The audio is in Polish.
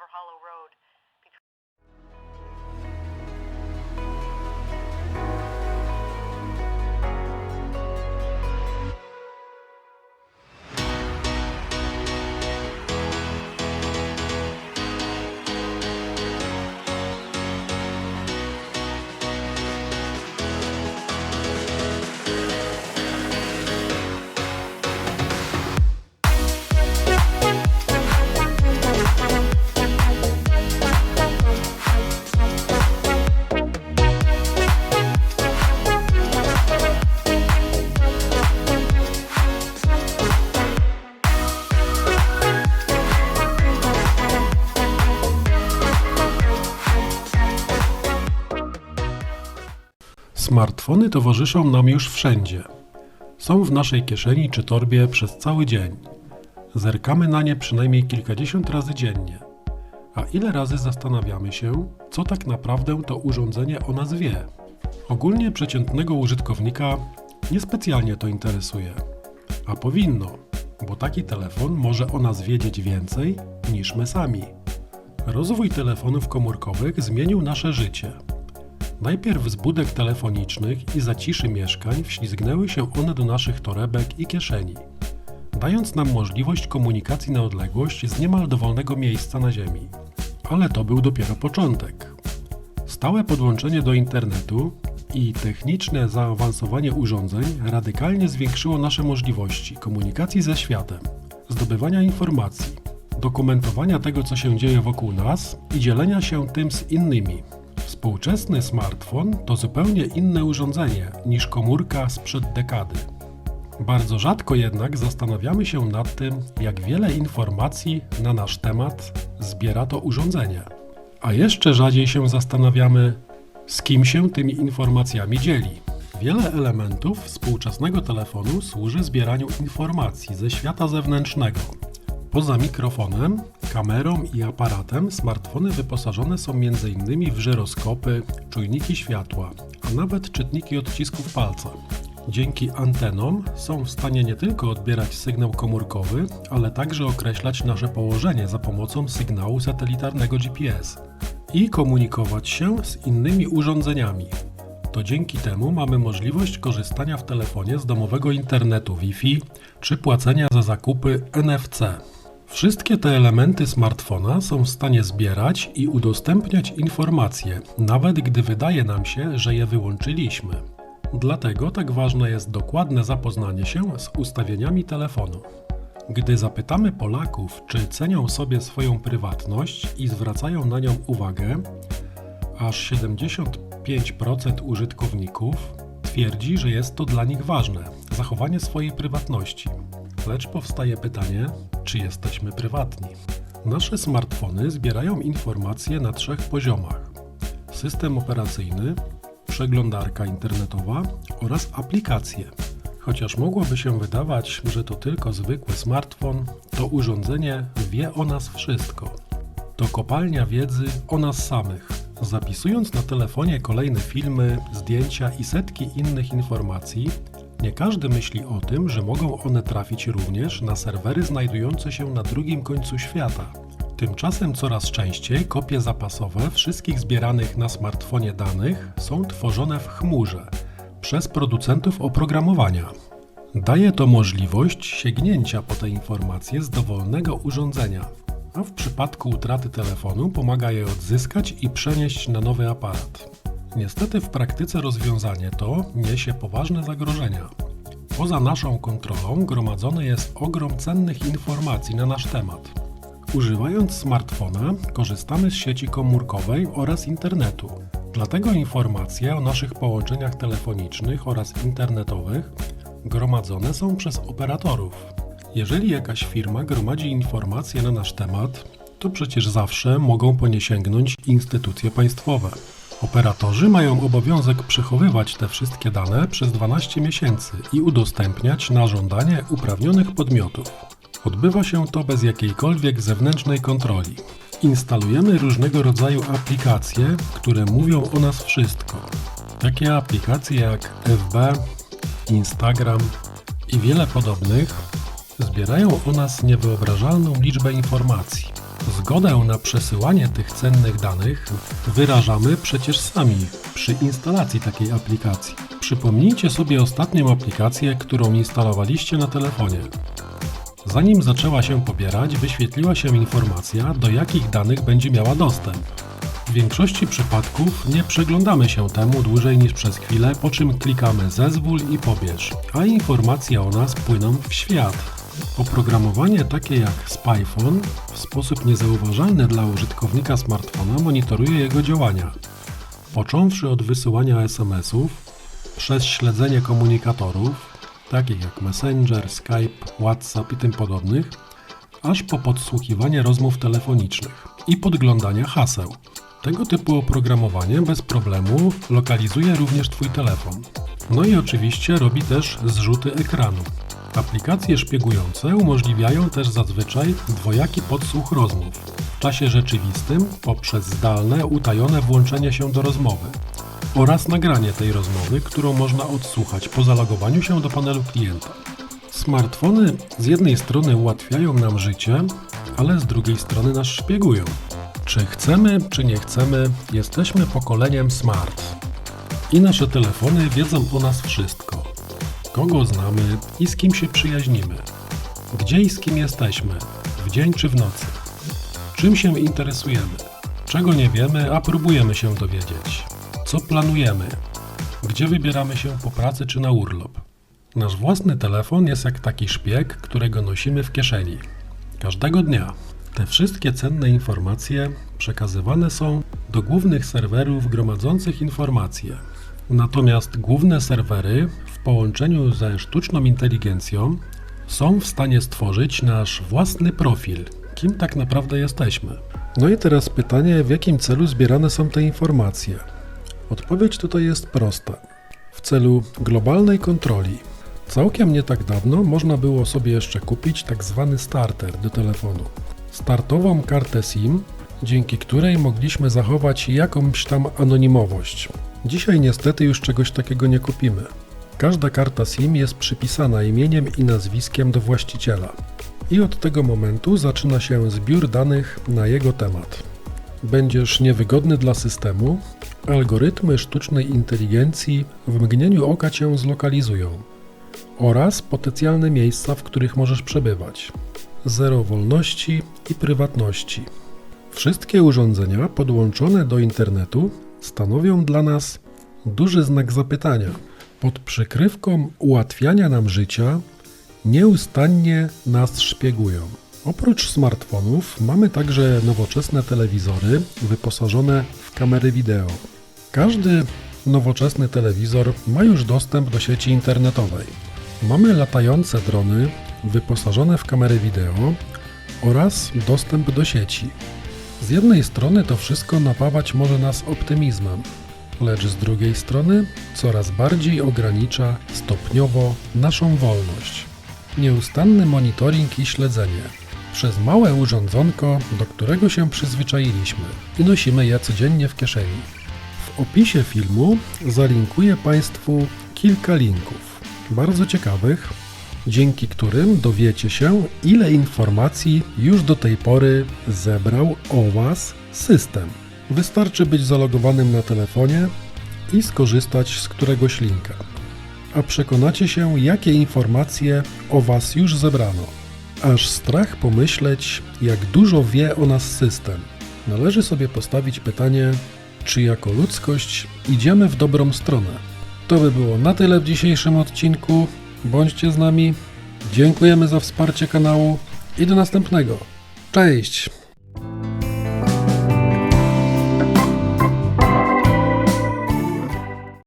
Silver Hollow Road. Smartfony towarzyszą nam już wszędzie. Są w naszej kieszeni czy torbie przez cały dzień. Zerkamy na nie przynajmniej kilkadziesiąt razy dziennie. A ile razy zastanawiamy się, co tak naprawdę to urządzenie o nas wie? Ogólnie przeciętnego użytkownika niespecjalnie to interesuje. A powinno, bo taki telefon może o nas wiedzieć więcej niż my sami. Rozwój telefonów komórkowych zmienił nasze życie. Najpierw z budek telefonicznych i zaciszy mieszkań wślizgnęły się one do naszych torebek i kieszeni, dając nam możliwość komunikacji na odległość z niemal dowolnego miejsca na Ziemi. Ale to był dopiero początek. Stałe podłączenie do internetu i techniczne zaawansowanie urządzeń radykalnie zwiększyło nasze możliwości komunikacji ze światem, zdobywania informacji, dokumentowania tego, co się dzieje wokół nas i dzielenia się tym z innymi. Współczesny smartfon to zupełnie inne urządzenie niż komórka sprzed dekady. Bardzo rzadko jednak zastanawiamy się nad tym, jak wiele informacji na nasz temat zbiera to urządzenie. A jeszcze rzadziej się zastanawiamy, z kim się tymi informacjami dzieli. Wiele elementów współczesnego telefonu służy zbieraniu informacji ze świata zewnętrznego. Poza mikrofonem, kamerą i aparatem smartfony wyposażone są m.in. w żyroskopy, czujniki światła, a nawet czytniki odcisków palca. Dzięki antenom są w stanie nie tylko odbierać sygnał komórkowy, ale także określać nasze położenie za pomocą sygnału satelitarnego GPS i komunikować się z innymi urządzeniami. To dzięki temu mamy możliwość korzystania w telefonie z domowego internetu Wi-Fi czy płacenia za zakupy NFC. Wszystkie te elementy smartfona są w stanie zbierać i udostępniać informacje, nawet gdy wydaje nam się, że je wyłączyliśmy. Dlatego tak ważne jest dokładne zapoznanie się z ustawieniami telefonu. Gdy zapytamy Polaków, czy cenią sobie swoją prywatność i zwracają na nią uwagę, aż 75% użytkowników twierdzi, że jest to dla nich ważne zachowanie swojej prywatności. Lecz powstaje pytanie, czy jesteśmy prywatni? Nasze smartfony zbierają informacje na trzech poziomach: system operacyjny, przeglądarka internetowa oraz aplikacje. Chociaż mogłoby się wydawać, że to tylko zwykły smartfon, to urządzenie wie o nas wszystko. To kopalnia wiedzy o nas samych. Zapisując na telefonie kolejne filmy, zdjęcia i setki innych informacji, nie każdy myśli o tym, że mogą one trafić również na serwery znajdujące się na drugim końcu świata. Tymczasem coraz częściej kopie zapasowe wszystkich zbieranych na smartfonie danych są tworzone w chmurze przez producentów oprogramowania. Daje to możliwość sięgnięcia po te informacje z dowolnego urządzenia, a w przypadku utraty telefonu pomaga je odzyskać i przenieść na nowy aparat. Niestety w praktyce rozwiązanie to niesie poważne zagrożenia. Poza naszą kontrolą gromadzony jest ogrom cennych informacji na nasz temat. Używając smartfona, korzystamy z sieci komórkowej oraz internetu. Dlatego informacje o naszych połączeniach telefonicznych oraz internetowych gromadzone są przez operatorów. Jeżeli jakaś firma gromadzi informacje na nasz temat, to przecież zawsze mogą po nie sięgnąć instytucje państwowe. Operatorzy mają obowiązek przechowywać te wszystkie dane przez 12 miesięcy i udostępniać na żądanie uprawnionych podmiotów. Odbywa się to bez jakiejkolwiek zewnętrznej kontroli. Instalujemy różnego rodzaju aplikacje, które mówią o nas wszystko. Takie aplikacje jak FB, Instagram i wiele podobnych zbierają o nas niewyobrażalną liczbę informacji. Zgodę na przesyłanie tych cennych danych wyrażamy przecież sami przy instalacji takiej aplikacji. Przypomnijcie sobie ostatnią aplikację, którą instalowaliście na telefonie. Zanim zaczęła się pobierać, wyświetliła się informacja, do jakich danych będzie miała dostęp. W większości przypadków nie przyglądamy się temu dłużej niż przez chwilę, po czym klikamy zezwól i pobierz, a informacje o nas płyną w świat. Oprogramowanie takie jak SpyPhone w sposób niezauważalny dla użytkownika smartfona monitoruje jego działania. Począwszy od wysyłania SMS-ów, przez śledzenie komunikatorów, takich jak Messenger, Skype, WhatsApp i tym podobnych, aż po podsłuchiwanie rozmów telefonicznych i podglądania haseł. Tego typu oprogramowanie bez problemu lokalizuje również Twój telefon. No i oczywiście robi też zrzuty ekranu. Aplikacje szpiegujące umożliwiają też zazwyczaj dwojaki podsłuch rozmów w czasie rzeczywistym poprzez zdalne, utajone włączenie się do rozmowy oraz nagranie tej rozmowy, którą można odsłuchać po zalogowaniu się do panelu klienta. Smartfony z jednej strony ułatwiają nam życie, ale z drugiej strony nas szpiegują. Czy chcemy, czy nie chcemy, jesteśmy pokoleniem smart. I nasze telefony wiedzą o nas wszystko. Kogo znamy i z kim się przyjaźnimy. Gdzie i z kim jesteśmy, w dzień czy w nocy. Czym się interesujemy. Czego nie wiemy, a próbujemy się dowiedzieć. Co planujemy. Gdzie wybieramy się po pracy czy na urlop. Nasz własny telefon jest jak taki szpieg, którego nosimy w kieszeni. Każdego dnia. Te wszystkie cenne informacje przekazywane są do głównych serwerów gromadzących informacje. Natomiast główne serwery w połączeniu ze sztuczną inteligencją są w stanie stworzyć nasz własny profil, kim tak naprawdę jesteśmy. No i teraz pytanie, w jakim celu zbierane są te informacje? Odpowiedź tutaj jest prosta. W celu globalnej kontroli. Całkiem nie tak dawno można było sobie jeszcze kupić tak zwany starter do telefonu. Startową kartę SIM, dzięki której mogliśmy zachować jakąś tam anonimowość. Dzisiaj niestety już czegoś takiego nie kupimy. Każda karta SIM jest przypisana imieniem i nazwiskiem do właściciela. I od tego momentu zaczyna się zbiór danych na jego temat. Będziesz niewygodny dla systemu, algorytmy sztucznej inteligencji w mgnieniu oka cię zlokalizują oraz potencjalne miejsca, w których możesz przebywać. Zero wolności i prywatności. Wszystkie urządzenia podłączone do internetu stanowią dla nas duży znak zapytania. Pod przykrywką ułatwiania nam życia nieustannie nas szpiegują. Oprócz smartfonów mamy także nowoczesne telewizory wyposażone w kamery wideo. Każdy nowoczesny telewizor ma już dostęp do sieci internetowej. Mamy latające drony wyposażone w kamery wideo oraz dostęp do sieci. Z jednej strony to wszystko napawać może nas optymizmem, lecz z drugiej strony coraz bardziej ogranicza stopniowo naszą wolność. Nieustanny monitoring i śledzenie przez małe urządzonko, do którego się przyzwyczailiśmy i nosimy je codziennie w kieszeni. W opisie filmu zalinkuję Państwu kilka linków, bardzo ciekawych, dzięki którym dowiecie się, ile informacji już do tej pory zebrał o Was system. Wystarczy być zalogowanym na telefonie i skorzystać z któregoś linka. A przekonacie się, jakie informacje o Was już zebrano. Aż strach pomyśleć, jak dużo wie o nas system. Należy sobie postawić pytanie, czy jako ludzkość idziemy w dobrą stronę. To by było na tyle w dzisiejszym odcinku. Bądźcie z nami. Dziękujemy za wsparcie kanału i do następnego. Cześć!